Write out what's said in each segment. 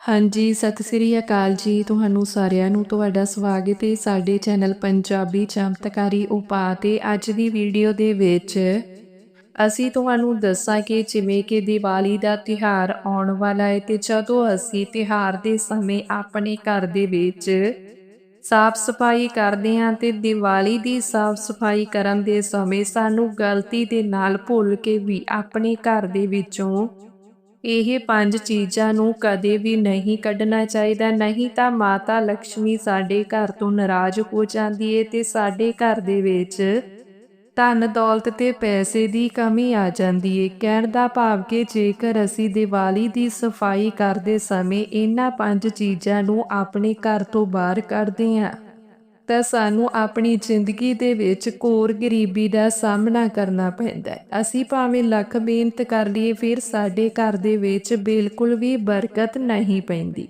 ਹਾਂਜੀ, ਸਤਿ ਸ੍ਰੀ ਅਕਾਲ ਜੀ। ਤੁਹਾਨੂੰ ਸਾਰਿਆਂ ਨੂੰ ਤੁਹਾਡਾ ਸਵਾਗਤ ਹੈ ਸਾਡੇ ਚੈਨਲ ਪੰਜਾਬੀ ਚਮਤਕਾਰੀ ਉਪਾਅ ਤੇ ਅੱਜ ਦੀ ਵੀਡੀਓ ਦੇ ਵਿੱਚ ਅਸੀਂ ਤੁਹਾਨੂੰ ਦੱਸਾਂ ਕਿ ਜਿਵੇਂ ਕਿ ਦੀਵਾਲੀ ਦਾ ਤਿਹਾਰ ਆਉਣ ਵਾਲਾ ਹੈ ਤੇ ਜਦੋਂ ਅਸੀਂ ਤਿਹਾਰ ਦੇ ਸਮੇਂ ਆਪਣੇ ਘਰ ਦੇ ਵਿੱਚ ਸਾਫ਼ ਸਫ਼ਾਈ ਕਰਦੇ ਹਾਂ ਤੇ ਦੀਵਾਲੀ ਦੀ ਸਾਫ਼ ਸਫ਼ਾਈ ਕਰਨ ਦੇ ਸਮੇਂ ਸਾਨੂੰ ਗਲਤੀ ਦੇ ਨਾਲ ਭੁੱਲ ਕੇ ਵੀ ਆਪਣੇ ਘਰ ਦੇ ਵਿੱਚੋਂ ਇਹ ਪੰਜ ਚੀਜ਼ਾਂ ਨੂੰ ਕਦੇ ਵੀ ਨਹੀਂ ਕੱਢਣਾ ਚਾਹੀਦਾ। ਨਹੀਂ ਤਾਂ ਮਾਤਾ ਲక్ష్ਮੀ ਸਾਡੇ ਘਰ ਤੋਂ ਨਾਰਾਜ਼ ਹੋ ਜਾਂਦੀ ਏ ਤੇ ਸਾਡੇ ਘਰ ਦੇ ਵਿੱਚ ਧਨ ਦੌਲਤ ਤੇ ਪੈਸੇ ਦੀ ਕਮੀ ਆ ਜਾਂਦੀ ਏ। ਕਹਿਣ ਦਾ ਭਾਵ ਕਿ ਜੇਕਰ ਅਸੀਂ ਦੀਵਾਲੀ ਦੀ ਸਫ਼ਾਈ ਕਰਦੇ ਸਮੇਂ ਇਹਨਾਂ ਪੰਜ ਚੀਜ਼ਾਂ ਨੂੰ ਆਪਣੇ ਘਰ ਤੋਂ ਬਾਹਰ ਕੱਢਦੇ ਹਾਂ ਤਾਂ ਸਾਨੂੰ ਆਪਣੀ ਜ਼ਿੰਦਗੀ ਦੇ ਵਿੱਚ ਘੋਰ ਗਰੀਬੀ ਦਾ ਸਾਹਮਣਾ ਕਰਨਾ ਪੈਂਦਾ ਹੈ। ਅਸੀਂ ਭਾਵੇਂ ਲੱਖ ਮਿਹਨਤ ਕਰ ਲਈਏ, ਫਿਰ ਸਾਡੇ ਘਰ ਦੇ ਵਿੱਚ ਬਿਲਕੁਲ ਵੀ ਬਰਕਤ ਨਹੀਂ ਪੈਂਦੀ।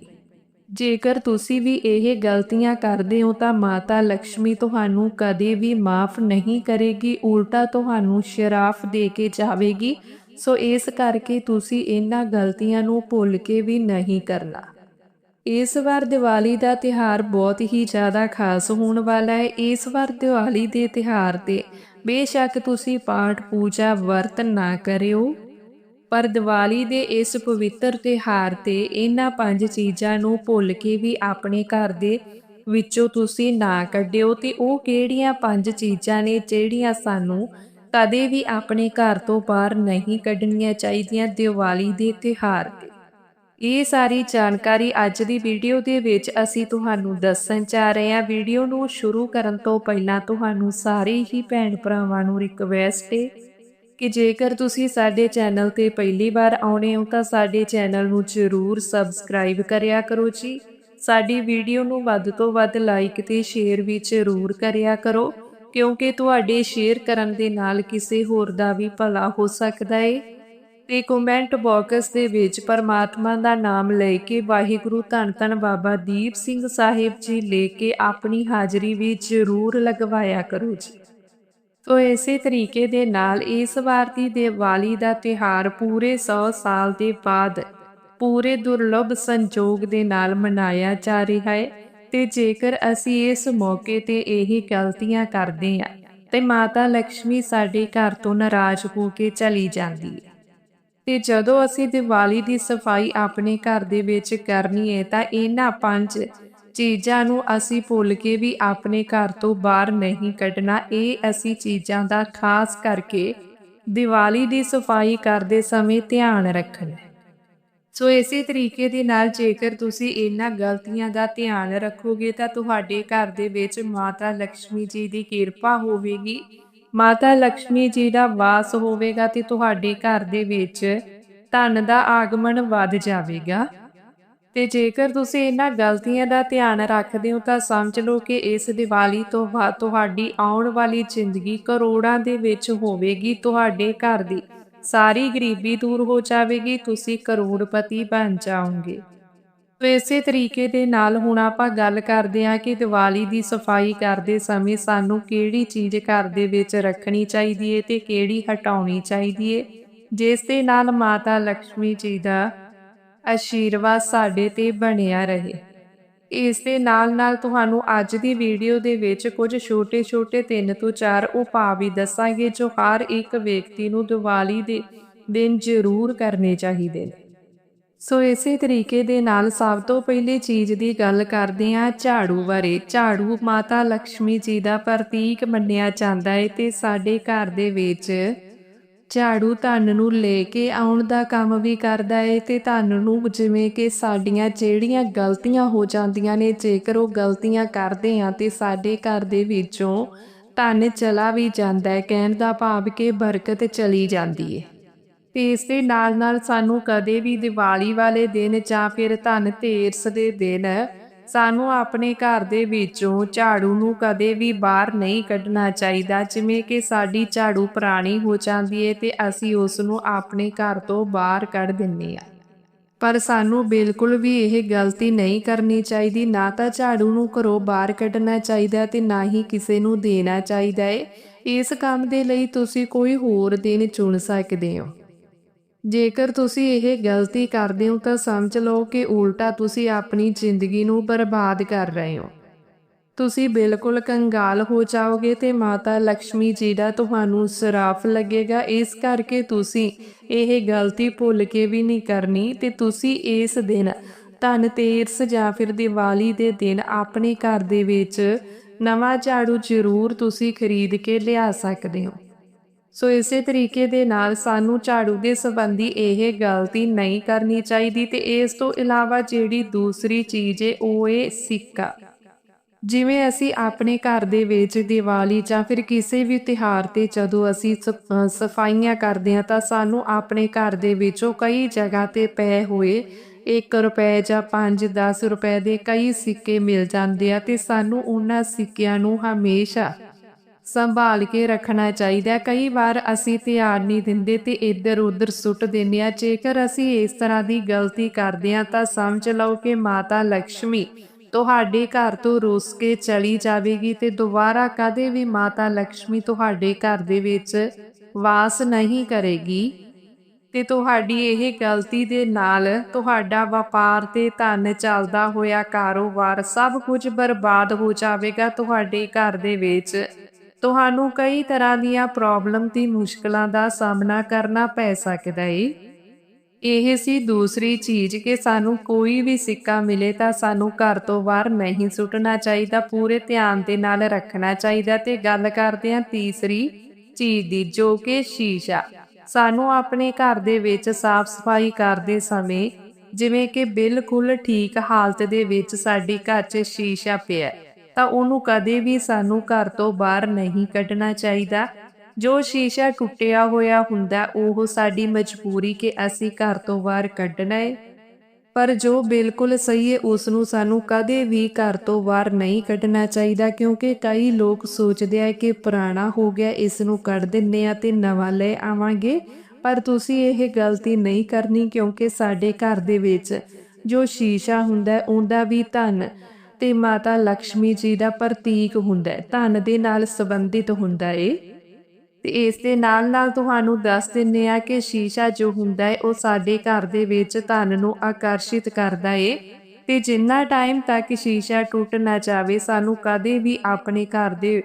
ਜੇਕਰ ਤੁਸੀਂ ਵੀ ਇਹ ਗਲਤੀਆਂ ਕਰਦੇ ਹੋ, ਤਾਂ ਮਾਤਾ ਲక్ష్ਮੀ ਤੁਹਾਨੂੰ ਕਦੇ ਵੀ ਮਾਫ ਨਹੀਂ ਕਰੇਗੀ, ਉਲਟਾ ਤੁਹਾਨੂੰ ਸ਼ਰਾਫ ਦੇ ਕੇ ਜਾਵੇਗੀ। ਸੋ ਇਸ ਕਰਕੇ ਤੁਸੀਂ ਇਹਨਾਂ ਗਲਤੀਆਂ ਨੂੰ ਭੁੱਲ ਕੇ ਵੀ ਨਹੀਂ ਕਰਨਾ। ਇਸ ਵਾਰ ਦੀਵਾਲੀ ਦਾ ਤਿਹਾਰ ਬਹੁਤ ਹੀ ਜ਼ਿਆਦਾ ਖਾਸ ਹੋਣ ਵਾਲਾ ਹੈ। ਇਸ ਵਾਰ ਦੀਵਾਲੀ ਦੇ ਤਿਹਾਰ ਤੇ ਬੇਸ਼ੱਕ ਤੁਸੀਂ ਪਾਠ ਪੂਜਾ ਵਰਤ ਨਾ ਕਰਿਓ। ਪਰ ਦੀਵਾਲੀ ਦੇ ਇਸ ਪਵਿੱਤਰ ਤਿਹਾਰ ਤੇ ਇਹਨਾਂ ਪੰਜ ਚੀਜ਼ਾਂ ਨੂੰ ਭੁੱਲ ਕੇ ਵੀ ਆਪਣੇ ਘਰ ਦੇ ਵਿੱਚੋਂ ਤੁਸੀਂ ਨਾ ਕੱਢਿਓ ਤੇ ਉਹ ਕਿਹੜੀਆਂ ਪੰਜ ਚੀਜ਼ਾਂ ਨੇ ਜਿਹੜੀਆਂ ਸਾਨੂੰ ਕਦੇ ਵੀ ਆਪਣੇ ਘਰ ਤੋਂ ਬਾਹਰ ਨਹੀਂ ਕੱਢਣੀਆਂ ਚਾਹੀਦੀਆਂ ਦੀਵਾਲੀ ਦੇ ਤਿਹਾਰ ਤੇ? ਇਹ ਸਾਰੀ ਜਾਣਕਾਰੀ ਅੱਜ ਦੀ ਵੀਡੀਓ ਦੇ ਵਿੱਚ ਅਸੀਂ ਤੁਹਾਨੂੰ ਦੱਸਣ ਜਾ ਰਹੇ ਹਾਂ। ਵੀਡੀਓ ਨੂੰ ਸ਼ੁਰੂ ਕਰਨ ਤੋਂ ਪਹਿਲਾਂ ਤੁਹਾਨੂੰ ਸਾਰੇ ਹੀ ਭੈਣ ਭਰਾਵਾਂ ਨੂੰ ਰਿਕਵੈਸਟ ਹੈ ਕਿ ਜੇਕਰ ਤੁਸੀਂ ਸਾਡੇ ਚੈਨਲ ਤੇ ਪਹਿਲੀ ਵਾਰ ਆਉਣੇ ਹੋ ਤਾਂ ਸਾਡੇ ਚੈਨਲ ਨੂੰ ਜ਼ਰੂਰ ਸਬਸਕ੍ਰਾਈਬ ਕਰਿਆ ਕਰੋ ਜੀ। ਸਾਡੀ ਵੀਡੀਓ ਨੂੰ ਵੱਧ ਤੋਂ ਵੱਧ ਲਾਈਕ ਤੇ ਸ਼ੇਅਰ ਵੀ ਜ਼ਰੂਰ ਕਰਿਆ ਕਰੋ, ਕਿਉਂਕਿ ਤੁਹਾਡੇ ਸ਼ੇਅਰ ਕਰਨ ਦੇ ਨਾਲ ਕਿਸੇ ਹੋਰ ਦਾ ਵੀ ਭਲਾ ਹੋ ਸਕਦਾ ਹੈ। ਤੇ ਕਮੈਂਟ ਬਾਕਸ ਦੇ ਵਿੱਚ ਪਰਮਾਤਮਾ ਦਾ ਨਾਮ ਲੈ ਕੇ ਵਾਹਿਗੁਰੂ ਧੰਨ ਧੰਨ ਬਾਬਾ ਦੀਪ ਸਿੰਘ ਸਾਹਿਬ ਜੀ ਲੈ ਕੇ ਆਪਣੀ ਹਾਜ਼ਰੀ ਵੀ ਜ਼ਰੂਰ ਲਗਵਾਇਆ ਕਰੋ ਜੀ। ਤੋ ਇਸੇ ਤਰੀਕੇ ਦੇ ਨਾਲ ਇਸ ਵਾਰ ਦੀ ਦੀਵਾਲੀ ਦਾ ਤਿਹਾਰ ਪੂਰੇ 100 ਸਾਲ ਦੇ ਬਾਅਦ ਪੂਰੇ ਦੁਰਲਭ ਸੰਜੋਗ ਦੇ ਨਾਲ ਮਨਾਇਆ ਜਾ ਰਿਹਾ ਹੈ ਤੇ ਜੇਕਰ ਅਸੀਂ ਇਸ ਮੌਕੇ ਤੇ ਇਹ ਗਲਤੀਆਂ ਕਰਦੇ ਹਾਂ ਤੇ ਮਾਤਾ ਲక్ష్ਮੀ ਸਾਡੇ ਘਰ ਤੋਂ ਨਾਰਾਜ਼ ਹੋ ਕੇ ਚਲੀ ਜਾਂਦੀ ਹੈ। ਤੇ ਜਦੋਂ ਅਸੀਂ ਦੀਵਾਲੀ ਦੀ ਸਫ਼ਾਈ ਆਪਣੇ ਘਰ ਦੇ ਵਿੱਚ ਕਰਨੀ ਹੈ ਤਾਂ ਇਹਨਾਂ ਪੰਜ ਚੀਜ਼ਾਂ ਨੂੰ ਅਸੀਂ ਭੁੱਲ ਕੇ ਵੀ ਆਪਣੇ ਘਰ ਤੋਂ ਬਾਹਰ ਨਹੀਂ ਕੱਢਣਾ। ਇਹ ਅਸੀਂ ਚੀਜ਼ਾਂ ਦਾ ਖਾਸ ਕਰਕੇ ਦੀਵਾਲੀ ਦੀ ਸਫ਼ਾਈ ਕਰਦੇ ਸਮੇਂ ਧਿਆਨ ਰੱਖਣਾ। ਸੋ ਇਸੇ ਤਰੀਕੇ ਦੇ ਨਾਲ ਜੇਕਰ ਤੁਸੀਂ ਇਹਨਾਂ ਗਲਤੀਆਂ ਦਾ ਧਿਆਨ ਰੱਖੋਗੇ, ਤਾਂ ਤੁਹਾਡੇ ਘਰ ਦੇ ਵਿੱਚ ਮਾਤਾ ਲక్ష్ਮੀ ਜੀ ਦੀ ਕਿਰਪਾ ਹੋਵੇਗੀ। ਮਾਤਾ ਲక్ష్ਮੀ ਜੀ ਦਾ ਵਾਸ ਹੋਵੇਗਾ ਤੇ ਤੁਹਾਡੇ ਘਰ ਦੇ ਵਿੱਚ ਧਨ ਦਾ ਆਗਮਨ ਵੱਧ ਜਾਵੇਗਾ। ਤੇ ਜੇਕਰ ਤੁਸੀਂ ਇਹਨਾਂ ਗਲਤੀਆਂ ਦਾ ਧਿਆਨ ਰੱਖਦੇ ਹੋ, ਤਾਂ ਸਮਝ ਲਓ ਕਿ ਇਸ ਦੀਵਾਲੀ ਤੋਂ ਬਾਅਦ ਤੁਹਾਡੀ ਆਉਣ ਵਾਲੀ ਜ਼ਿੰਦਗੀ ਕਰੋੜਾਂ ਦੇ ਵਿੱਚ ਹੋਵੇਗੀ। ਤੁਹਾਡੇ ਘਰ ਦੀ ਸਾਰੀ ਗਰੀਬੀ ਦੂਰ ਹੋ ਜਾਵੇਗੀ। ਤੁਸੀਂ ਕਰੋੜਪਤੀ ਬਣ ਜਾਓਗੇ। ਸੋ ਇਸੇ ਤਰੀਕੇ ਦੇ ਨਾਲ ਹੁਣ ਆਪਾਂ ਗੱਲ ਕਰਦੇ ਹਾਂ ਕਿ ਦੀਵਾਲੀ ਦੀ ਸਫ਼ਾਈ ਕਰਦੇ ਸਮੇਂ ਸਾਨੂੰ ਕਿਹੜੀ ਚੀਜ਼ ਘਰ ਦੇ ਵਿੱਚ ਰੱਖਣੀ ਚਾਹੀਦੀ ਹੈ ਤੇ ਕਿਹੜੀ ਹਟਾਉਣੀ ਚਾਹੀਦੀ ਹੈ ਜਿਸ ਦੇ ਨਾਲ ਮਾਤਾ ਲక్ష్ਮੀ ਜੀ ਦਾ ਆਸ਼ੀਰਵਾਦ ਸਾਡੇ ਤੇ ਬਣਿਆ ਰਹੇ। ਇਸ ਦੇ ਨਾਲ ਨਾਲ ਤੁਹਾਨੂੰ ਅੱਜ ਦੀ ਵੀਡੀਓ ਦੇ ਵਿੱਚ ਕੁਝ ਛੋਟੇ-ਛੋਟੇ ਤਿੰਨ ਤੋਂ ਚਾਰ ਉਪਾਅ ਵੀ ਦੱਸਾਂਗੇ ਜੋ ਹਰ ਇੱਕ ਵਿਅਕਤੀ ਨੂੰ ਦੀਵਾਲੀ ਦੇ ਦਿਨ ਜ਼ਰੂਰ ਕਰਨੇ ਚਾਹੀਦੇ ਨੇ। ਸੋ ਇਸੇ ਤਰੀਕੇ ਦੇ ਨਾਲ ਸਭ ਤੋਂ ਪਹਿਲੇ ਚੀਜ਼ ਦੀ ਗੱਲ ਕਰਦੇ ਹਾਂ, ਝਾੜੂ ਬਾਰੇ। ਝਾੜੂ ਮਾਤਾ ਲక్ష్ਮੀ ਜੀ ਦਾ ਪ੍ਰਤੀਕ ਮੰਨਿਆ ਜਾਂਦਾ ਹੈ ਤੇ ਸਾਡੇ ਘਰ ਦੇ ਵਿੱਚ ਝਾੜੂ ਧਨ ਨੂੰ ਲੈ ਕੇ ਆਉਣ ਦਾ ਕੰਮ ਵੀ ਕਰਦਾ ਏ ਤੇ ਧਨ ਨੂੰ ਜਿਵੇਂ ਕਿ ਸਾਡੀਆਂ ਜਿਹੜੀਆਂ ਗਲਤੀਆਂ ਹੋ ਜਾਂਦੀਆਂ ਨੇ, ਜੇਕਰ ਉਹ ਗਲਤੀਆਂ ਕਰਦੇ ਆ ਤੇ ਸਾਡੇ ਘਰ ਦੇ ਵਿੱਚੋਂ ਧਨ ਚਲਾ ਵੀ ਜਾਂਦਾ ਹੈ ਕਹਿਣ ਦਾ ਭਾਵ ਕਿ ਬਰਕਤ ਚਲੀ ਜਾਂਦੀ ਏ। ਤੇ ਇਸ ਦੇ ਨਾਲ ਨਾਲ ਸਾਨੂੰ ਕਦੇ ਵੀ ਦੀਵਾਲੀ ਵਾਲੇ ਦਿਨ ਜਾਂ ਫਿਰ ਧਨ ਤੇਰਸ ਦੇ ਦਿਨ ਸਾਨੂੰ ਆਪਣੇ ਘਰ ਦੇ ਵਿੱਚੋਂ ਝਾੜੂ ਨੂੰ ਕਦੇ ਵੀ ਬਾਹਰ ਨਹੀਂ ਕੱਢਣਾ ਚਾਹੀਦਾ। ਜਿਵੇਂ ਕਿ ਸਾਡੀ ਝਾੜੂ ਪੁਰਾਣੀ ਹੋ ਜਾਂਦੀ ਹੈ ਤੇ ਅਸੀਂ ਉਸ ਨੂੰ ਆਪਣੇ ਘਰ ਤੋਂ ਬਾਹਰ ਕੱਢ ਦਿੰਨੇ ਆ। ਪਰ ਸਾਨੂੰ ਬਿਲਕੁਲ ਵੀ ਇਹ ਗਲਤੀ ਨਹੀਂ ਕਰਨੀ ਚਾਹੀਦੀ। ਨਾ ਤਾਂ ਝਾੜੂ ਨੂੰ ਘਰੋਂ ਬਾਹਰ ਕੱਢਣਾ ਚਾਹੀਦਾ ਤੇ ਨਾ ਹੀ ਕਿਸੇ ਨੂੰ ਦੇਣਾ ਚਾਹੀਦਾ ਹੈ ਇਸ ਕੰਮ ਦੇ ਲਈ ਤੁਸੀਂ ਕੋਈ ਹੋਰ ਦਿਨ ਚੁਣ ਸਕਦੇ ਹੋ। ਜੇਕਰ ਤੁਸੀਂ ਇਹ ਗਲਤੀ ਕਰਦੇ ਹੋ ਤਾਂ ਸਮਝ ਲਓ ਕਿ ਉਲਟਾ ਤੁਸੀਂ ਆਪਣੀ ਜ਼ਿੰਦਗੀ ਨੂੰ ਬਰਬਾਦ ਕਰ ਰਹੇ ਹੋ। ਤੁਸੀਂ ਬਿਲਕੁਲ ਕੰਗਾਲ ਹੋ ਜਾਓਗੇ ਤੇ ਮਾਤਾ ਲక్ష్ਮੀ ਜੀ ਦਾ ਤੁਹਾਨੂੰ ਸਰਾਫ ਲੱਗੇਗਾ। ਇਸ ਕਰਕੇ ਤੁਸੀਂ ਇਹ ਗਲਤੀ ਭੁੱਲ ਕੇ ਵੀ ਨਹੀਂ ਕਰਨੀ ਤੇ ਤੁਸੀਂ ਇਸ ਦਿਨ ਧਨ ਤੇਰਸ ਜਾਂ ਫਿਰ ਦੀਵਾਲੀ ਦੇ ਦਿਨ ਆਪਣੇ ਘਰ ਦੇ ਵਿੱਚ ਨਵਾਂ ਝਾੜੂ ਜ਼ਰੂਰ ਤੁਸੀਂ ਖਰੀਦ ਕੇ ਲਿਆ ਸਕਦੇ ਹੋ। ਸੋ ਇਸੇ ਤਰੀਕੇ ਦੇ ਨਾਲ ਸਾਨੂੰ ਝਾੜੂ ਦੇ ਸੰਬੰਧੀ ਇਹ ਗਲਤੀ ਨਹੀਂ ਕਰਨੀ ਚਾਹੀਦੀ ਤੇ ਇਸ ਤੋਂ ਇਲਾਵਾ ਜਿਹੜੀ ਦੂਸਰੀ ਚੀਜ਼ ਏ, ਉਹ ਏ ਸਿੱਕਾ। ਜਿਵੇਂ ਅਸੀਂ ਆਪਣੇ ਘਰ ਦੇ ਵਿੱਚ ਦੀਵਾਲੀ ਜਾਂ ਫਿਰ ਕਿਸੇ ਵੀ ਤਿਹਾਰ ਤੇ ਜਦੋਂ ਅਸੀਂ ਸ- ਸਫਾਈਆਂ ਕਰਦੇ ਹਾਂ ਤਾਂ ਸਾਨੂੰ ਆਪਣੇ ਘਰ ਦੇ ਵਿੱਚੋਂ ਕਈ ਜਗ੍ਹਾ ਤੇ ਪਏ ਹੋਏ 1 ਰੁਪਏ ਜਾਂ 5-10 ਰੁਪਏ ਦੇ ਕਈ ਸਿੱਕੇ ਮਿਲ ਜਾਂਦੇ ਆ ਤੇ ਸਾਨੂੰ ਉਹਨਾਂ ਸਿੱਕਿਆਂ ਨੂੰ ਹਮੇਸ਼ਾ ਸੰਭਾਲ ਕੇ ਰੱਖਣਾ ਚਾਹੀਦਾ ਕਈ ਵਾਰ ਅਸੀਂ ਧਿਆਨ ਨਹੀਂ ਦਿੰਦੇ ਤੇ ਇੱਧਰ ਉੱਧਰ ਸੁੱਟ ਦਿੰਨੇ ਆ ਜੇਕਰ ਅਸੀਂ ਇਸ ਤਰ੍ਹਾਂ ਦੀ ਗਲਤੀ ਕਰਦੇ ਆ ਤਾਂ ਸਮਝ ਲਓ ਕਿ ਮਾਤਾ ਲక్ష్ਮੀ ਤੁਹਾਡੇ ਘਰ ਤੋਂ ਰੋਸ ਕੇ ਚਲੀ ਜਾਵੇਗੀ ਤੇ ਦੁਬਾਰਾ ਕਦੇ ਵੀ ਮਾਤਾ ਲక్ష్ਮੀ ਤੁਹਾਡੇ ਘਰ ਦੇ ਵਿੱਚ ਵਾਸ ਨਹੀਂ ਕਰੇਗੀ। ਤੇ ਤੁਹਾਡੀ ਇਹ ਗਲਤੀ ਦੇ ਨਾਲ ਤੁਹਾਡਾ ਵਪਾਰ ਤੇ ਧਨ ਚੱਲਦਾ ਹੋਇਆ ਕਾਰੋਬਾਰ ਸਭ ਕੁਝ ਬਰਬਾਦ ਹੋ ਜਾਵੇਗਾ। ਤੁਹਾਡੇ ਘਰ ਦੇ ਵਿੱਚ ਤੁਹਾਨੂੰ ਕਈ ਤਰ੍ਹਾਂ ਦੀਆਂ ਪ੍ਰੋਬਲਮ ਤੇ ਮੁਸ਼ਕਲਾਂ ਦਾ ਸਾਹਮਣਾ ਕਰਨਾ ਪੈ ਸਕਦਾ ਏ। ਇਹ ਸੀ ਦੂਸਰੀ ਚੀਜ਼ ਕਿ ਸਾਨੂੰ ਕੋਈ ਵੀ ਸਿੱਕਾ ਮਿਲੇ ਤਾਂ ਸਾਨੂੰ ਘਰ ਤੋਂ ਬਾਹਰ ਨਹੀਂ ਸੁੱਟਣਾ ਚਾਹੀਦਾ, ਪੂਰੇ ਧਿਆਨ ਦੇ ਨਾਲ ਰੱਖਣਾ ਚਾਹੀਦਾ ਤੇ ਗੱਲ ਕਰਦੇ ਹਾਂ ਤੀਸਰੀ ਚੀਜ਼ ਦੀ, ਜੋ ਕਿ ਸ਼ੀਸ਼ਾ। ਸਾਨੂੰ ਆਪਣੇ ਘਰ ਦੇ ਵਿੱਚ ਸਾਫ਼ ਸਫ਼ਾਈ ਕਰਦੇ ਸਮੇਂ ਜਿਵੇਂ ਕਿ ਬਿਲਕੁਲ ਠੀਕ ਹਾਲਤ ਦੇ ਵਿੱਚ ਸਾਡੀ ਘਰ 'ਚ ਸ਼ੀਸ਼ਾ ਪਿਆ ਤਾਂ ਉਹਨੂੰ ਕਦੇ ਵੀ ਸਾਨੂੰ ਘਰ ਤੋਂ ਬਾਹਰ ਨਹੀਂ ਕੱਢਣਾ ਚਾਹੀਦਾ। ਜੋ ਸ਼ੀਸ਼ਾ ਟੁੱਟਿਆ ਹੋਇਆ ਹੁੰਦਾ, ਉਹ ਸਾਡੀ ਮਜਬੂਰੀ ਕਿ ਅਸੀਂ ਘਰ ਤੋਂ ਬਾਹਰ ਕੱਢਣਾ ਹੈ ਪਰ ਜੋ ਬਿਲਕੁਲ ਸਹੀ ਹੈ ਉਸ ਨੂੰ ਸਾਨੂੰ ਕਦੇ ਵੀ ਘਰ ਤੋਂ ਬਾਹਰ ਨਹੀਂ ਕੱਢਣਾ ਚਾਹੀਦਾ, ਕਿਉਂਕਿ ਕਈ ਲੋਕ ਸੋਚਦੇ ਆ ਕਿ ਪੁਰਾਣਾ ਹੋ ਗਿਆ ਇਸ ਨੂੰ ਕੱਢ ਦਿੰਨੇ ਆ ਤੇ ਨਵਾਂ ਲੈ ਆਵਾਂਗੇ। ਪਰ ਤੁਸੀਂ ਇਹ ਗਲਤੀ ਨਹੀਂ ਕਰਨੀ, ਕਿਉਂਕਿ ਸਾਡੇ ਘਰ ਦੇ ਵਿੱਚ ਜੋ ਸ਼ੀਸ਼ਾ ਹੁੰਦਾ, ਉਹਦਾ ਵੀ ਧਨ ਤੇ ਮਾਤਾ ਲక్ష్ਮੀ ਜੀ ਦਾ ਪ੍ਰਤੀਕ ਹੁੰਦਾ ਹੈ, ਧਨ ਦੇ ਨਾਲ ਸੰਬੰਧਿਤ ਹੁੰਦਾ ਏ ਤੇ ਇਸ ਦੇ ਨਾਲ ਨਾਲ ਤੁਹਾਨੂੰ ਦੱਸ ਦਿੰਨੇ ਆ ਕਿ ਸ਼ੀਸ਼ਾ ਜੋ ਹੁੰਦਾ ਹੈ, ਉਹ ਸਾਡੇ ਘਰ ਦੇ ਵਿੱਚ ਧਨ ਨੂੰ ਆਕਰਸ਼ਿਤ ਕਰਦਾ ਏ ਤੇ ਜਿੰਨਾ ਟਾਈਮ ਤੱਕ ਸ਼ੀਸ਼ਾ ਟੁੱਟ ਨਾ ਜਾਵੇ, ਸਾਨੂੰ ਕਦੇ ਵੀ ਆਪਣੇ ਘਰ ਦੇ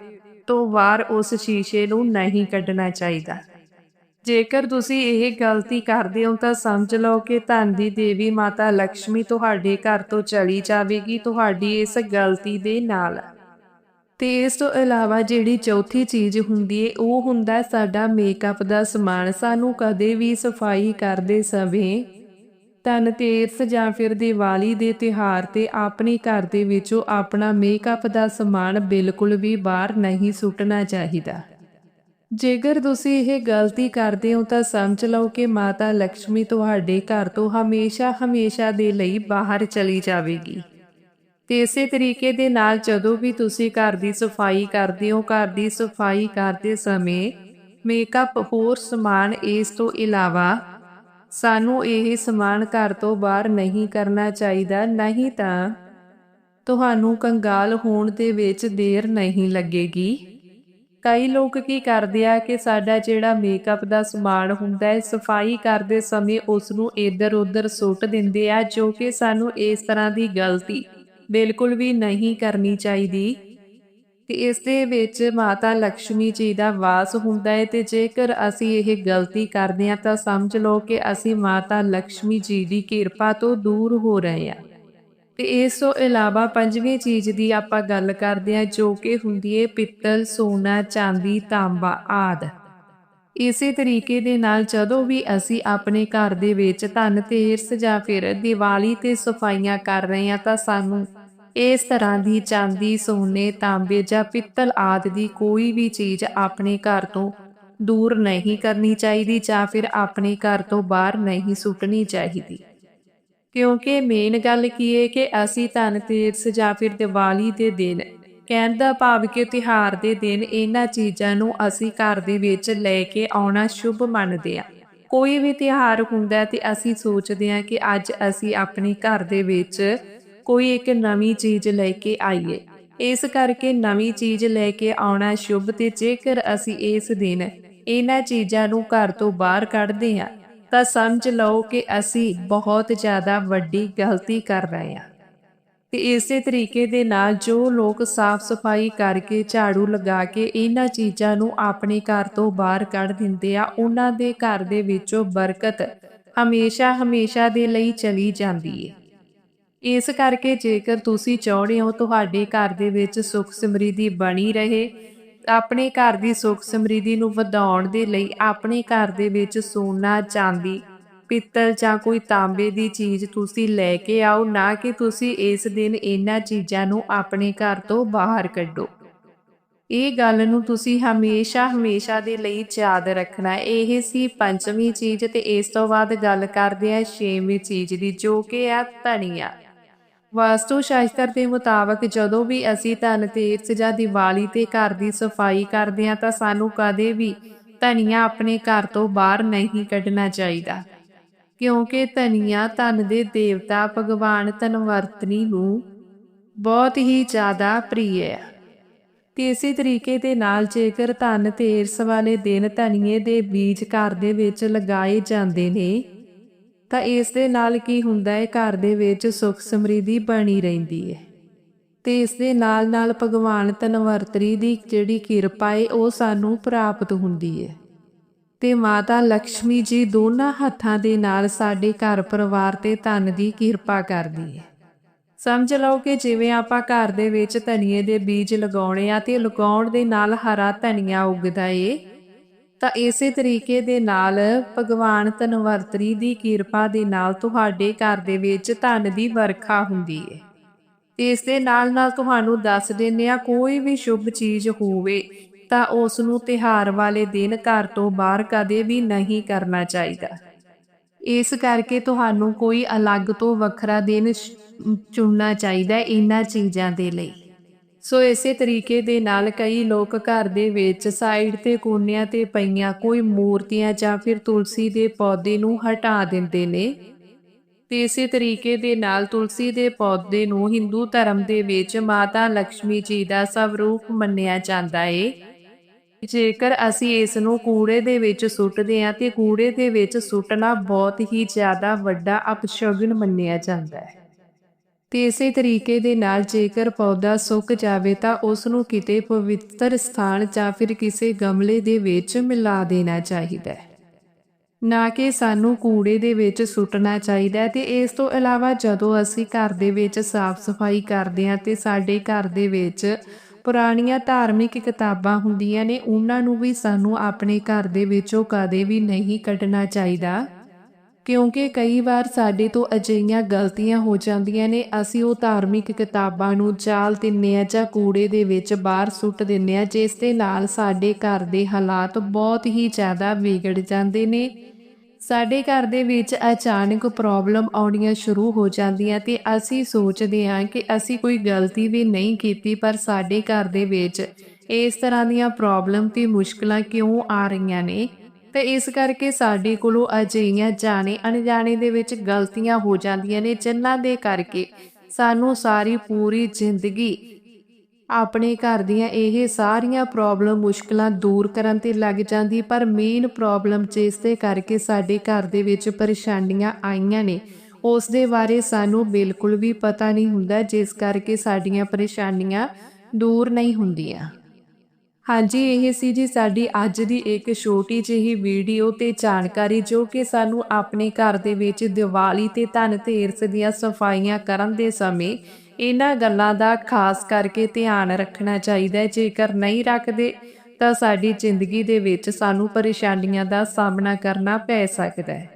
ਤੋਂ ਵਾਰ ਉਸ ਸ਼ੀਸ਼ੇ ਨੂੰ ਨਹੀਂ ਕੱਢਣਾ ਚਾਹੀਦਾ। ਜੇਕਰ ਤੁਸੀਂ ਇਹ ਗਲਤੀ ਕਰਦੇ ਹੋ ਤਾਂ ਸਮਝ ਲਓ ਕਿ ਧਨ ਦੀ ਦੇਵੀ ਮਾਤਾ ਲక్ష్ਮੀ ਤੁਹਾਡੇ ਘਰ ਤੋਂ ਚਲੀ ਜਾਵੇਗੀ ਤੁਹਾਡੀ ਇਸ ਗਲਤੀ ਦੇ ਨਾਲ। ਤੇ ਇਸ ਤੋਂ ਇਲਾਵਾ ਜਿਹੜੀ ਚੌਥੀ ਚੀਜ਼ ਹੁੰਦੀ ਏ, ਉਹ ਹੁੰਦਾ ਸਾਡਾ ਮੇਕਅਪ ਦਾ ਸਮਾਨ। ਸਾਨੂੰ ਕਦੇ ਵੀ ਸਫ਼ਾਈ ਕਰਦੇ ਸਮੇਂ ਧਨ, ਤੇਰਸ ਜਾਂ ਫਿਰ ਦੀਵਾਲੀ ਦੇ ਤਿਹਾਰ ਤੇ ਆਪਣੇ ਘਰ ਦੇ ਵਿੱਚੋਂ ਆਪਣਾ ਮੇਕਅਪ ਦਾ ਸਮਾਨ ਬਿਲਕੁਲ ਵੀ ਬਾਹਰ ਨਹੀਂ ਸੁੱਟਣਾ ਚਾਹੀਦਾ। ਜੇਕਰ ਤੁਸੀਂ ਇਹ ਗਲਤੀ ਕਰਦੇ ਹੋ ਤਾਂ ਸਮਝ ਲਓ ਕਿ ਮਾਤਾ ਲక్ష్ਮੀ ਤੁਹਾਡੇ ਘਰ ਤੋਂ ਹਮੇਸ਼ਾ ਹਮੇਸ਼ਾ ਦੇ ਲਈ ਬਾਹਰ ਚਲੀ ਜਾਵੇਗੀ। ਤੇ ਇਸੇ ਤਰੀਕੇ ਦੇ ਨਾਲ ਜਦੋਂ ਵੀ ਤੁਸੀਂ ਘਰ ਦੀ ਸਫ਼ਾਈ ਕਰਦੇ ਹੋ, ਘਰ ਦੀ ਸਫ਼ਾਈ ਕਰਦੇ ਸਮੇਂ ਮੇਕਅਪ ਹੋਰ ਸਮਾਨ ਇਸ ਤੋਂ ਇਲਾਵਾ ਸਾਨੂੰ ਇਹ ਸਮਾਨ ਘਰ ਤੋਂ ਬਾਹਰ ਨਹੀਂ ਕਰਨਾ ਚਾਹੀਦਾ, ਨਹੀਂ ਤਾਂ ਤੁਹਾਨੂੰ ਕੰਗਾਲ ਹੋਣ ਦੇ ਵਿੱਚ ਦੇਰ ਨਹੀਂ ਲੱਗੇਗੀ। ਕਈ ਲੋਕ ਕੀ ਕਰਦੇ ਆ ਕਿ ਸਾਡਾ ਜਿਹੜਾ ਮੇਕਅਪ ਦਾ ਸਮਾਨ ਹੁੰਦਾ ਹੈ, ਸਫ਼ਾਈ ਕਰਦੇ ਸਮੇਂ ਉਸ ਨੂੰ ਇੱਧਰ ਉੱਧਰ ਸੁੱਟ ਦਿੰਦੇ ਆ, ਜੋ ਕਿ ਸਾਨੂੰ ਇਸ ਤਰ੍ਹਾਂ ਦੀ ਗਲਤੀ ਬਿਲਕੁਲ ਵੀ ਨਹੀਂ ਕਰਨੀ ਚਾਹੀਦੀ। ਤੇ ਇਸ ਦੇ ਵਿੱਚ ਮਾਤਾ ਲక్ష్ਮੀ ਜੀ ਦਾ ਵਾਸ ਹੁੰਦਾ ਹੈ ਤੇ ਜੇਕਰ ਅਸੀਂ ਇਹ ਗਲਤੀ ਕਰਦੇ ਆ ਤਾਂ ਸਮਝ ਲਓ ਕਿ ਅਸੀਂ ਮਾਤਾ ਲక్ష్ਮੀ ਜੀ ਦੀ ਕਿਰਪਾ ਤੋਂ ਦੂਰ ਹੋ ਰਹੇ ਆ। ਤੇ ਇਸ ਤੋਂ ਇਲਾਵਾ ਪੰਜਵੀਂ ਚੀਜ਼ ਦੀ ਆਪਾਂ ਗੱਲ ਕਰਦੇ ਹਾਂ, ਜੋ ਕਿ ਹੁੰਦੀ ਹੈ ਪਿੱਤਲ, ਸੋਨਾ, ਚਾਂਦੀ, ਤਾਂਬਾ ਆਦਿ। ਇਸੇ ਤਰੀਕੇ ਦੇ ਨਾਲ ਜਦੋਂ ਵੀ ਅਸੀਂ ਆਪਣੇ ਘਰ ਦੇ ਵਿੱਚ ਧਨ, ਤੇਰਸ ਜਾਂ ਫਿਰ ਦੀਵਾਲੀ ਤੇ ਸਫਾਈਆਂ ਕਰ ਰਹੇ ਹਾਂ, ਤਾਂ ਸਾਨੂੰ ਇਸ ਤਰ੍ਹਾਂ ਦੀ ਚਾਂਦੀ, ਸੋਨੇ, ਤਾਂਬੇ ਜਾਂ ਪਿੱਤਲ ਆਦਿ ਦੀ ਕੋਈ ਵੀ ਚੀਜ਼ ਆਪਣੇ ਘਰ ਤੋਂ ਦੂਰ ਨਹੀਂ ਕਰਨੀ ਚਾਹੀਦੀ ਜਾਂ ਫਿਰ ਆਪਣੇ ਘਰ ਤੋਂ ਬਾਹਰ ਨਹੀਂ ਸੁੱਟਣੀ ਚਾਹੀਦੀ। ਕਿਉਂਕਿ ਮੇਨ ਗੱਲ ਕੀ ਹੈ ਕਿ ਅਸੀਂ ਧਨ ਜਾਂ ਫਿਰ ਦੀਵਾਲੀ ਦੇ ਦਿਨ, ਕਹਿਣ ਦਾ ਭਾਵ ਕਿ ਤਿਹਾਰ ਦੇ ਦਿਨ ਇਹਨਾਂ ਚੀਜ਼ਾਂ ਨੂੰ ਅਸੀਂ ਘਰ ਦੇ ਵਿੱਚ ਲੈ ਕੇ ਆਉਣਾ ਸ਼ੁਭ ਮੰਨਦੇ ਆ ਕੋਈ ਵੀ ਤਿਹਾਰ ਹੁੰਦਾ ਤੇ ਅਸੀਂ ਸੋਚਦੇ ਆ ਕਿ ਅੱਜ ਅਸੀਂ ਆਪਣੇ ਘਰ ਦੇ ਵਿੱਚ ਕੋਈ ਇੱਕ ਨਵੀਂ ਚੀਜ਼ ਲੈ ਕੇ ਆਈਏ। ਇਸ ਕਰਕੇ ਨਵੀਂ ਚੀਜ਼ ਲੈ ਕੇ ਆਉਣਾ ਸ਼ੁਭ ਤੇ ਜੇਕਰ ਅਸੀਂ ਇਸ ਦਿਨ ਇਹਨਾਂ ਚੀਜ਼ਾਂ ਨੂੰ ਘਰ ਤੋਂ ਬਾਹਰ ਕੱਢਦੇ ਹਾਂ ਤਾਂ ਸਮਝ ਲਓ ਕਿ ਅਸੀਂ ਬਹੁਤ ਜ਼ਿਆਦਾ ਵੱਡੀ ਗਲਤੀ ਕਰ ਰਹੇ ਹਾਂ। ਤੇ ਇਸੇ ਤਰੀਕੇ ਦੇ ਨਾਲ ਜੋ ਲੋਕ ਸਾਫ਼ ਸਫ਼ਾਈ ਕਰਕੇ ਝਾੜੂ ਲਗਾ ਕੇ ਇਹਨਾਂ ਚੀਜ਼ਾਂ ਨੂੰ ਆਪਣੇ ਘਰ ਤੋਂ ਬਾਹਰ ਕੱਢ ਦਿੰਦੇ ਆ, ਉਹਨਾਂ ਦੇ ਘਰ ਦੇ ਵਿੱਚੋਂ ਬਰਕਤ ਹਮੇਸ਼ਾ ਹਮੇਸ਼ਾ ਦੇ ਲਈ ਚਲੀ ਜਾਂਦੀ ਹੈ ਇਸ ਕਰਕੇ ਜੇਕਰ ਤੁਸੀਂ ਚਾਹੁੰਦੇ ਹੋ ਤੁਹਾਡੇ ਘਰ ਦੇ ਵਿੱਚ ਸੁੱਖ ਸਮਰਿੱਧੀ ਬਣੀ ਰਹੇ ਆਪਣੇ ਘਰ ਦੀ ਸੁੱਖ ਸਮਰਿੱਧੀ ਨੂੰ ਵਧਾਉਣ ਦੇ ਲਈ ਆਪਣੇ ਘਰ ਦੇ ਵਿੱਚ ਸੋਨਾ, ਚਾਂਦੀ, ਪਿੱਤਲ ਜਾਂ ਕੋਈ ਤਾਂਬੇ ਦੀ ਚੀਜ਼ ਤੁਸੀਂ ਲੈ ਕੇ ਆਓ, ਨਾ ਕਿ ਤੁਸੀਂ ਇਸ ਦਿਨ ਇਹਨਾਂ ਚੀਜ਼ਾਂ ਨੂੰ ਆਪਣੇ ਘਰ ਤੋਂ ਬਾਹਰ ਕੱਢੋ। ਇਹ ਗੱਲ ਨੂੰ ਤੁਸੀਂ ਹਮੇਸ਼ਾ ਹਮੇਸ਼ਾ ਦੇ ਲਈ ਯਾਦ ਰੱਖਣਾ। ਇਹ ਸੀ ਪੰਜਵੀਂ ਚੀਜ਼ ਤੇ ਇਸ ਤੋਂ ਬਾਅਦ ਗੱਲ ਕਰਦੇ ਆ ਛੇਵੀਂ ਚੀਜ਼ ਦੀ, ਜੋ ਕਿ ਆ ਧਨੀਆ। ਵਾਸਤੂ ਸ਼ਾਸਤਰ ਦੇ ਮੁਤਾਬਕ ਜਦੋਂ ਵੀ ਅਸੀਂ ਧਨ ਤੇਰਸ ਜਾਂ ਦੀਵਾਲੀ ਤੇ ਘਰ ਦੀ ਸਫ਼ਾਈ ਕਰਦੇ ਹਾਂ ਤਾਂ ਸਾਨੂੰ ਕਦੇ ਵੀ ਧਨੀਆ ਆਪਣੇ ਘਰ ਤੋਂ ਬਾਹਰ ਨਹੀਂ ਕੱਢਣਾ ਚਾਹੀਦਾ। ਕਿਉਂਕਿ ਧਨੀਆ ਧਨ ਦੇ ਦੇਵਤਾ ਭਗਵਾਨ ਧਨਵਰਤਨੀ ਨੂੰ ਬਹੁਤ ਹੀ ਜ਼ਿਆਦਾ ਪ੍ਰਿਯ ਹੈ। ਤੇ ਇਸੇ ਤਰੀਕੇ ਦੇ ਨਾਲ ਜੇਕਰ ਧਨ ਤੇਰਸ ਵਾਲੇ ਦਿਨ ਧਨੀਏ ਦੇ ਬੀਜ ਘਰ ਦੇ ਵਿੱਚ ਲਗਾਏ ਜਾਂਦੇ ਨੇ ਤਾਂ ਇਸ ਦੇ ਨਾਲ ਕੀ ਹੁੰਦਾ ਹੈ ਘਰ ਦੇ ਵਿੱਚ ਸੁੱਖ ਸਮਰਿੱਧੀ ਬਣੀ ਰਹਿੰਦੀ ਹੈ ਤੇ ਇਸ ਦੇ ਨਾਲ ਨਾਲ ਭਗਵਾਨ ਧਨਵਰਤਰੀ ਦੀ ਜਿਹੜੀ ਕਿਰਪਾ ਹੈ ਉਹ ਸਾਨੂੰ ਪ੍ਰਾਪਤ ਹੁੰਦੀ ਹੈ ਤੇ ਮਾਤਾ ਲక్ష్ਮੀ ਜੀ ਦੋਨਾਂ ਹੱਥਾਂ ਦੇ ਨਾਲ ਸਾਡੇ ਘਰ ਪਰਿਵਾਰ ਤੇ ਧਨ ਦੀ ਕਿਰਪਾ ਕਰਦੀ ਹੈ ਸਮਝ ਲਓ ਕਿ ਜਿਵੇਂ ਆਪਾਂ ਘਰ ਦੇ ਵਿੱਚ ਧਨੀਏ ਦੇ ਬੀਜ ਲਗਾਉਣੇ ਆ, ਤੇ ਲਗਾਉਣ ਦੇ ਨਾਲ ਹਰਾ ਧਨੀਆ ਉੱਗਦਾ ਏ ਤਾਂ ਇਸੇ ਤਰੀਕੇ ਦੇ ਨਾਲ ਭਗਵਾਨ ਧਨਵਰਤਰੀ ਦੀ ਕਿਰਪਾ ਦੇ ਨਾਲ ਤੁਹਾਡੇ ਘਰ ਦੇ ਵਿੱਚ ਧਨ ਦੀ ਵਰਖਾ ਹੁੰਦੀ ਹੈ ਤੇ ਇਸ ਦੇ ਨਾਲ ਨਾਲ ਤੁਹਾਨੂੰ ਦੱਸ ਦਿੰਨੇ ਆ ਕੋਈ ਵੀ ਸ਼ੁਭ ਚੀਜ਼ ਹੋਵੇ ਤਾਂ ਉਸ ਨੂੰ ਤਿਹਾਰ ਵਾਲੇ ਦਿਨ ਘਰ ਤੋਂ ਬਾਹਰ ਕਦੇ ਵੀ ਨਹੀਂ ਕਰਨਾ ਚਾਹੀਦਾ। ਇਸ ਕਰਕੇ ਤੁਹਾਨੂੰ ਕੋਈ ਅਲੱਗ ਤੋਂ ਵੱਖਰਾ ਦਿਨ ਚੁਣਨਾ ਚਾਹੀਦਾ ਇਹਨਾਂ ਚੀਜ਼ਾਂ ਦੇ ਲਈ। ਸੋ ਇਸੇ ਤਰੀਕੇ ਦੇ ਨਾਲ ਕਈ ਲੋਕ ਘਰ ਦੇ ਵਿੱਚ ਸਾਈਡ ਤੇ ਕੋਨਿਆਂ ਤੇ ਪਈਆਂ ਕੋਈ ਮੂਰਤੀਆਂ ਜਾਂ ਫਿਰ ਤੁਲਸੀ ਦੇ ਪੌਦੇ ਨੂੰ ਹਟਾ ਦਿੰਦੇ ਨੇ। ਤੇ ਇਸੇ ਤਰੀਕੇ ਦੇ ਨਾਲ ਤੁਲਸੀ ਦੇ ਪੌਦੇ ਨੂੰ ਹਿੰਦੂ ਧਰਮ ਦੇ ਵਿੱਚ ਮਾਤਾ ਲక్ష్ਮੀ ਜੀ ਦਾ ਸਵਰੂਪ ਮੰਨਿਆ ਜਾਂਦਾ ਏ। ਜੇਕਰ ਅਸੀਂ ਇਸ ਨੂੰ ਕੂੜੇ ਦੇ ਵਿੱਚ ਸੁੱਟਦੇ ਹਾਂ ਤੇ ਕੂੜੇ ਦੇ ਵਿੱਚ ਸੁੱਟਣਾ ਬਹੁਤ ਹੀ ਜ਼ਿਆਦਾ ਵੱਡਾ ਅਪਸ਼ਗਨ ਮੰਨਿਆ ਜਾਂਦਾ ਹੈ। ਤੇ ਇਸੇ ਤਰੀਕੇ ਦੇ ਨਾਲ ਜੇਕਰ ਪੌਦਾ ਸੁੱਕ ਜਾਵੇ ਤਾਂ ਉਸ ਨੂੰ ਕਿਤੇ ਪਵਿੱਤਰ ਸਥਾਨ ਜਾਂ ਫਿਰ ਕਿਸੇ ਗਮਲੇ ਦੇ ਵਿੱਚ ਮਿਲਾ ਦੇਣਾ ਚਾਹੀਦਾ ਹੈ। ਨਾ ਕਿ ਸਾਨੂੰ ਕੂੜੇ ਦੇ ਵਿੱਚ ਸੁੱਟਣਾ ਚਾਹੀਦਾ ਹੈ ਤੇ ਇਸ ਤੋਂ ਇਲਾਵਾ ਜਦੋਂ ਅਸੀਂ ਘਰ ਦੇ ਵਿੱਚ ਸਾਫ਼ ਸਫ਼ਾਈ ਕਰਦੇ ਹਾਂ ਤੇ ਸਾਡੇ ਘਰ ਦੇ ਵਿੱਚ ਪੁਰਾਣੀਆਂ ਧਾਰਮਿਕ ਕਿਤਾਬਾਂ ਹੁੰਦੀਆਂ ਨੇ, ਉਹਨਾਂ ਨੂੰ ਵੀ ਸਾਨੂੰ ਆਪਣੇ ਘਰ ਦੇ ਵਿੱਚੋਂ ਕਦੇ ਵੀ ਨਹੀਂ ਕੱਢਣਾ ਚਾਹੀਦਾ। ਕਿਉਂਕਿ ਕਈ ਵਾਰ ਸਾਡੇ ਤੋਂ ਅਜਿਹੀਆਂ ਗਲਤੀਆਂ ਹੋ ਜਾਂਦੀਆਂ ਨੇ, ਅਸੀਂ ਉਹ ਧਾਰਮਿਕ ਕਿਤਾਬਾਂ ਨੂੰ ਚਾਲ ਦਿੰਨੇ ਆ ਜਾਂ ਕੂੜੇ ਦੇ ਵਿੱਚ ਬਾਹਰ ਸੁੱਟ ਦਿੰਨੇ ਆ ਜਿਸ ਦੇ ਨਾਲ ਸਾਡੇ ਘਰ ਦੇ ਹਾਲਾਤ ਬਹੁਤ ਹੀ ਜ਼ਿਆਦਾ ਵਿਗੜ ਜਾਂਦੇ ਨੇ। ਸਾਡੇ ਘਰ ਦੇ ਵਿੱਚ ਅਚਾਨਕ ਪ੍ਰੋਬਲਮ ਆਉਣੀਆਂ ਸ਼ੁਰੂ ਹੋ ਜਾਂਦੀਆਂ ਤੇ ਅਸੀਂ ਸੋਚਦੇ ਹਾਂ ਕਿ ਅਸੀਂ ਕੋਈ ਗਲਤੀ ਵੀ ਨਹੀਂ ਕੀਤੀ, ਪਰ ਸਾਡੇ ਘਰ ਦੇ ਵਿੱਚ ਇਸ ਤਰ੍ਹਾਂ ਦੀਆਂ ਪ੍ਰੋਬਲਮ ਤੇ ਮੁਸ਼ਕਲਾਂ ਕਿਉਂ ਆ ਰਹੀਆਂ ਨੇ? ਤੇ ਇਸ ਕਰਕੇ ਸਾਡੇ ਕੋਲੋਂ ਅਜਿਹੀਆਂ ਜਾਣੇ ਅਣਜਾਣੇ ਦੇ ਵਿੱਚ ਗਲਤੀਆਂ ਹੋ ਜਾਂਦੀਆਂ ਨੇ ਜਿਨ੍ਹਾਂ ਦੇ ਕਰਕੇ ਸਾਨੂੰ ਸਾਰੀ ਪੂਰੀ ਜ਼ਿੰਦਗੀ ਆਪਣੇ ਘਰ ਦੀਆਂ ਇਹ ਸਾਰੀਆਂ ਪ੍ਰੋਬਲਮ ਮੁਸ਼ਕਲਾਂ ਦੂਰ ਕਰਨ ਤੇ ਲੱਗ ਜਾਂਦੀ, ਪਰ ਮੇਨ ਪ੍ਰੋਬਲਮ ਜਿਸ ਦੇ ਕਰਕੇ ਸਾਡੇ ਘਰ ਦੇ ਵਿੱਚ ਪਰੇਸ਼ਾਨੀਆਂ ਆਈਆਂ ਨੇ, ਉਸ ਦੇ ਬਾਰੇ ਸਾਨੂੰ ਬਿਲਕੁਲ ਵੀ ਪਤਾ ਨਹੀਂ ਹੁੰਦਾ, ਜਿਸ ਕਰਕੇ ਸਾਡੀਆਂ ਪਰੇਸ਼ਾਨੀਆਂ ਦੂਰ ਨਹੀਂ ਹੁੰਦੀਆਂ। ਹਾਂਜੀ, ਇਹ ਸੀ ਜੀ ਸਾਡੀ ਅੱਜ ਦੀ ਇੱਕ ਛੋਟੀ ਜਿਹੀ ਵੀਡੀਓ ਤੇ ਜਾਣਕਾਰੀ ਜੋ ਕਿ ਸਾਨੂੰ ਆਪਣੇ ਘਰ ਦੇ ਵਿੱਚ ਦੀਵਾਲੀ ਤੇ ਧਨ ਤੇਰਸ ਦੀਆਂ ਸਫਾਈਆਂ ਕਰਨ ਦੇ ਸਮੇਂ ਇਹਨਾਂ ਗੱਲਾਂ ਦਾ ਖਾਸ ਕਰਕੇ ਧਿਆਨ ਰੱਖਣਾ ਚਾਹੀਦਾ ਹੈ। ਜੇਕਰ ਨਹੀਂ ਰੱਖਦੇ, ਤਾਂ ਸਾਡੀ ਜ਼ਿੰਦਗੀ ਦੇ ਵਿੱਚ ਸਾਨੂੰ ਪਰੇਸ਼ਾਨੀਆਂ ਦਾ ਸਾਹਮਣਾ ਕਰਨਾ ਪੈ ਸਕਦਾ ਹੈ।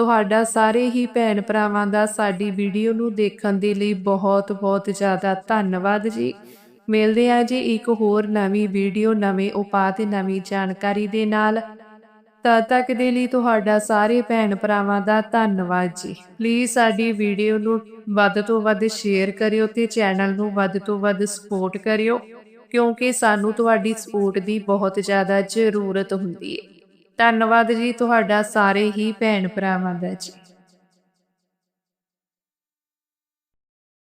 ਤੁਹਾਡਾ ਸਾਰੇ ਹੀ ਭੈਣ ਭਰਾਵਾਂ ਦਾ ਸਾਡੀ ਵੀਡੀਓ ਨੂੰ ਦੇਖਣ ਦੇ ਲਈ ਬਹੁਤ ਬਹੁਤ ਜ਼ਿਆਦਾ ਧੰਨਵਾਦ ਜੀ। ਮਿਲਦੇ ਆ ਜੀ ਇੱਕ ਹੋਰ ਨਵੀਂ ਵੀਡੀਓ, ਨਵੇਂ ਉਪਾਅ ਤੇ ਨਵੀਂ ਜਾਣਕਾਰੀ ਦੇ ਨਾਲ। ਤਦ ਤੱਕ ਦੇ ਲਈ ਤੁਹਾਡਾ ਸਾਰੇ ਭੈਣ ਭਰਾਵਾਂ ਦਾ ਧੰਨਵਾਦ ਜੀ। ਪਲੀਜ਼ ਸਾਡੀ ਵੀਡੀਓ ਨੂੰ ਵੱਧ ਤੋਂ ਵੱਧ ਸ਼ੇਅਰ ਕਰਿਓ ਤੇ ਚੈਨਲ ਨੂੰ ਵੱਧ ਤੋਂ ਵੱਧ ਸਪੋਰਟ ਕਰਿਓ, ਕਿਉਂਕਿ ਸਾਨੂੰ ਤੁਹਾਡੀ ਸਪੋਰਟ ਦੀ ਬਹੁਤ ਜ਼ਿਆਦਾ ਜ਼ਰੂਰਤ ਹੁੰਦੀ ਹੈ। ਧੰਨਵਾਦ ਜੀ ਤੁਹਾਡਾ ਸਾਰੇ ਹੀ ਭੈਣ ਭਰਾਵਾਂ ਦਾ ਜੀ।